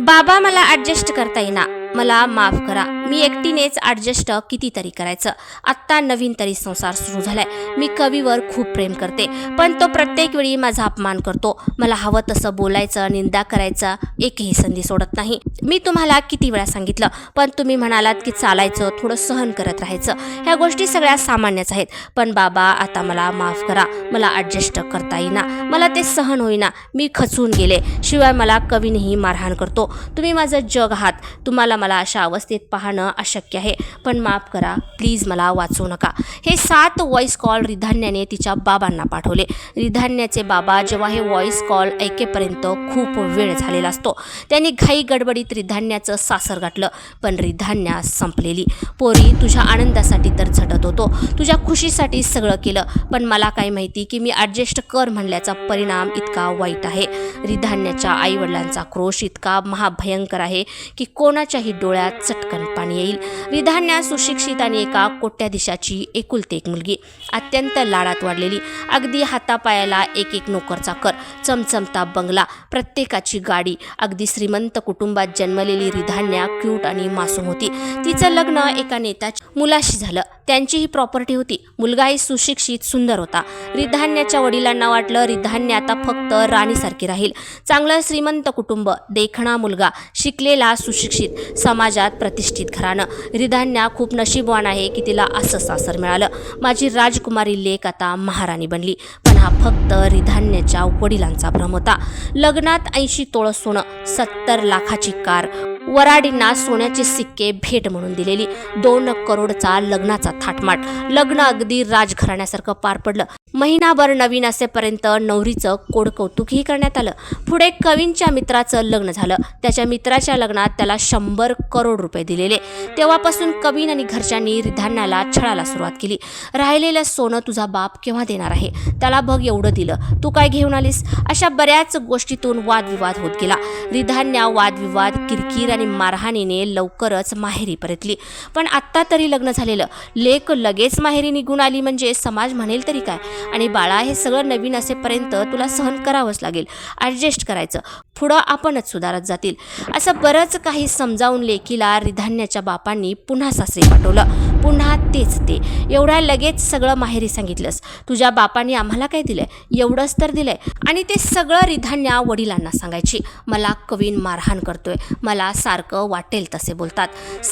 बाबा मला ॲडजस्ट करता येईना. मला माफ करा. मी एकटीनेच ॲडजस्ट कितीतरी करायचं. आत्ता नवीन तरी संसार सुरू झालाय. मी कवीवर खूप प्रेम करते पण तो प्रत्येक वेळी माझा अपमान करतो. मला हवं तसं बोलायचं निंदा करायचं एकही संधी सोडत नाही. मी तुम्हाला किती वेळा सांगितलं पण तुम्ही म्हणालात की चालायचं थोडं सहन करत राहायचं. ह्या गोष्टी सगळ्या सामान्यच आहेत. पण बाबा आता मला माफ करा. मला ॲडजस्ट करता येईना. मला ते सहन होईना. मी खचून गेले. शिवाय मला कवीनेही मारहाण करतो. तुम्ही माझं जग आहात. तुम्हाला मला अशा अवस्थेत पाहणं अशक्य आहे. पण माफ करा प्लीज मला वाचू नका. हे सात व्हॉइस कॉल रिधान्याने तिच्या बाबांना पाठवले. रिधान्याचे बाबा जेव्हा हे व्हॉइस कॉल ऐकेपर्यंत खूप वेळ झालेला असतो. त्यांनी घाई गडबडीत रिधान्याचं सासर गाठलं पण रिधान्या संपलेली. पोरी तुझ्या आनंदासाठी तर झटत होतो. तुझ्या खुशीसाठी सगळं केलं पण मला काय माहिती की मी ॲडजस्ट कर म्हणल्याचा परिणाम इतका वाईट आहे. रिधान्याच्या आईवडिलांचा क्रोश इतका महाभयंकर आहे की कोणाच्याही डोळ्यात चटकन पाणी येईल. रिधान्या सुशिक्षित आणि एका कोट्याधीशाची एकुलती एक मुलगी. अत्यंत लाडात वाढलेली. अगदी हातापायाला एक एक नोकरचा कर. चमचमता बंगला. प्रत्येकाची गाडी. अगदी श्रीमंत कुटुंबात जन्मलेली रिधान्या क्यूट आणि मासूम होती. तिचं लग्न एका नेत्याच्या मुलाशी झालं. त्यांची ही प्रॉपर्टी होती. मुलगाही सुशिक्षित सुंदर होता. रिधान्याच्या वडिलांना वाटलं रिधान्य आता फक्त राणीसारखी राहील. चांगलं श्रीमंत कुटुंब देखणा मुलगा शिकलेला सुशिक्षित समाजात प्रतिष्ठित. घराणं रिधान्या खूप नशीबवान आहे की तिला असं सासर मिळालं. माझी राजकुमारी लेक आता महाराणी बनली. पण हा फक्त रिधान्याच्या वडिलांचा भ्रम होता. लग्नात ऐंशी तोळं सोनं सत्तर लाखाची कार वराडींना सोन्याचे सिक्के भेट म्हणून दिलेली. दोन करोडचा लग्नाचा थाटमाट. लग्न अगदी राजघराण्यासारखं पार पडलं. महिनाभर नवीन असेपर्यंत नवरीचं कोड कौतुकही करण्यात आलं. पुढे कवींच्या मित्राचं लग्न झालं. त्याच्या मित्राच्या लग्नात त्याला शंभर करोड रुपये दिलेले. तेव्हापासून कवीन आणि घरच्यांनी रिधान्याला छळाला सुरुवात केली. राहिलेलं सोनं तुझा बाप केव्हा देणार आहे? त्याला बघ एवढं दिलं. तू काय घेऊन आलीस? अशा बऱ्याच गोष्टीतून वादविवाद होत गेला. रिधान्या वादविवाद किरकिर आणि मारहाणीने लवकरच माहेरी परतली. पण आत्ता तरी लग्न झालेलं. लेक लगेच माहेरी निघून आली म्हणजे समाज म्हणेल तरी काय? आणि बाळा हे सगळं नवीन असेपर्यंत तुला सहन करावंच लागेल. ॲडजस्ट करायचं. पुढं आपणच सुधारत जातील. असं बरंच काही समजावून लेकीला रिधान्याच्या बापांनी पुन्हा सासरी पाठवलं. पुन्हा तेच ते. एवढ्या लगेच सगळं माहेरी सांगितलंस. तुझ्या बापाने आम्हाला काय दिलं आहे एवढंच तर दिलं आहे आणि ते सगळं रिधान्या वडिलांना सांगायची. मला कवीन मारहाण करतोय. मला सारखं वाटेल तसे बोलतात.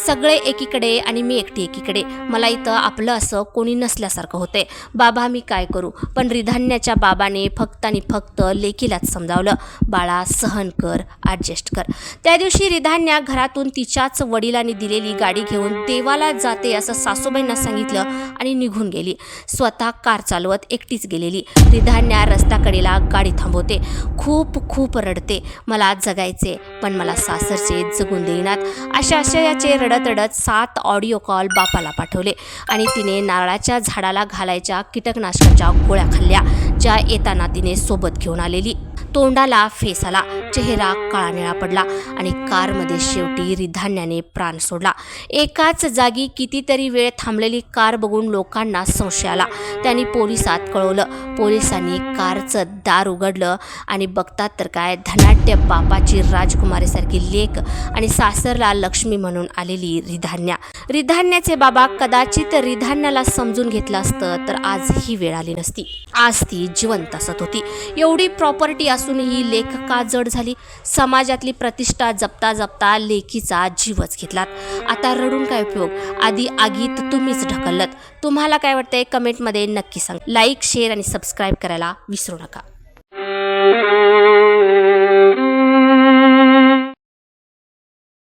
सगळे एकीकडे आणि मी एकटी एकीकडे. मला इथं आपलं असं कोणी नसल्यासारखं होते बाबा मी काय करू? पण रिधान्याच्या बाबाने फक्त आणि फक्त लेकीलाच समजावलं. बाळा सहन कर ॲडजस्ट कर. त्या दिवशी रिधान्या घरातून तिच्याच वडिलांनी दिलेली गाडी घेऊन देवाला जाते असं सासूबाईंना सांगितलं आणि निघून गेली. स्वतः कार चालवत एकटीच गेलेली. रिधान्या रस्त्याकडेला गाडी थांबवते. खूप खूप रडते. मला जगायचे पण मला सासरचे जगून देईनात. अशा आशयाचे रडत रडत सात ऑडिओ कॉल बापाला पाठवले आणि तिने नारळाच्या झाडाला घालायच्या कीटकनाशकाच्या गोळ्या खाल्ल्या. ज्या येताना तिने सोबत घेऊन आलेली. तोंडाला फेस आला. चेहरा काळा निळा पडला आणि कारमध्ये शेवटी रिधान्याने प्राण सोडला. एकाच जागी कितीतरी वेळ थांबलेली कार बघून लोकांना संशय आला. त्यांनी पोलिसात कळवलं. पोलिसांनी कारचं दार उघडलं आणि बघतात तर काय धनाट्य बापाची राजकुमारीसारखी लेक आणि सासरला लक्ष्मी म्हणून आलेली रिधान्या. रिधान्याचे बाबा कदाचित रिधान्याला समजून घेतलं असतं तर आज ही वेळ आली नसती. आज ती जिवंत असत होती. एवढी प्रॉपर्टी असूनही लेख का जड झाली. समाजातली प्रतिष्ठा जपता जपता लेखीचा जीवच घेतलात. आता रडून काय उपयोग? आधी आगीत तुम्हीच ढकललत. तुम्हाला काय वाटतंय? कमेंटमध्ये नक्की सांग. लाईक शेअर आणि सबस्क्राईब करायला विसरू नका.